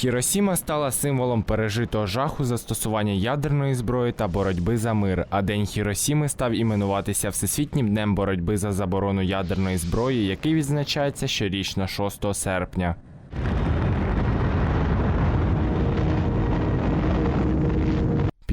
Хіросіма стала символом пережитого жаху застосування ядерної зброї та боротьби за мир. А День Хіросіми став іменуватися Всесвітнім днем боротьби за заборону ядерної зброї, який відзначається щорічно 6 серпня.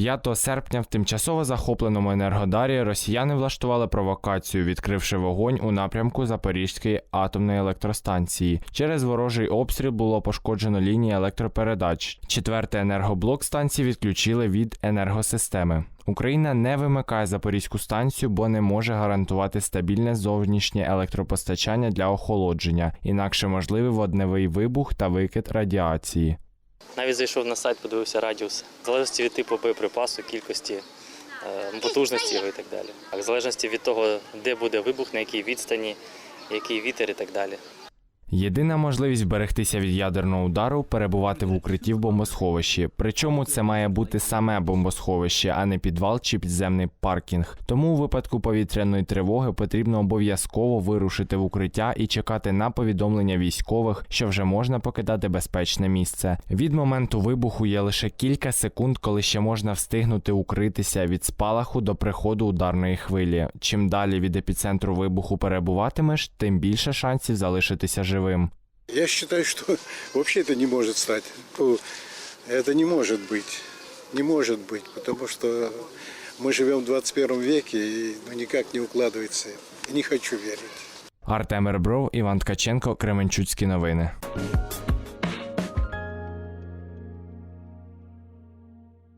5 серпня в тимчасово захопленому енергодарі росіяни влаштували провокацію, відкривши вогонь у напрямку Запорізької атомної електростанції. Через ворожий обстріл було пошкоджено лінії електропередач. Четвертий енергоблок станції відключили від енергосистеми. Україна не вимикає Запорізьку станцію, бо не може гарантувати стабільне зовнішнє електропостачання для охолодження, інакше можливий водневий вибух та викид радіації. Навіть зайшов на сайт, подивився радіус. В залежності від типу боєприпасу, кількості, е, потужності і так далі. В залежності від того, де буде вибух, на якій відстані, який вітер і так далі. Єдина можливість вберегтися від ядерного удару перебувати в укритті в бомбосховищі. Причому це має бути саме бомбосховище, а не підвал чи підземний паркінг. Тому у випадку повітряної тривоги потрібно обов'язково вирушити в укриття і чекати на повідомлення військових, що вже можна покидати безпечне місце. Від моменту вибуху є лише кілька секунд, коли ще можна встигнути укритися від спалаху до приходу ударної хвилі. Чим далі від епіцентру вибуху перебуватимеш, тим більше шансів залишитися живим Я считаю, что вообще это не может стать. Ну, Это не может быть. Не может быть, потому что мы живем в 21 веке и ну, никак не укладывается. Не хочу верить. Артем Ребров, Іван Ткаченко, Кременчуцькі новини.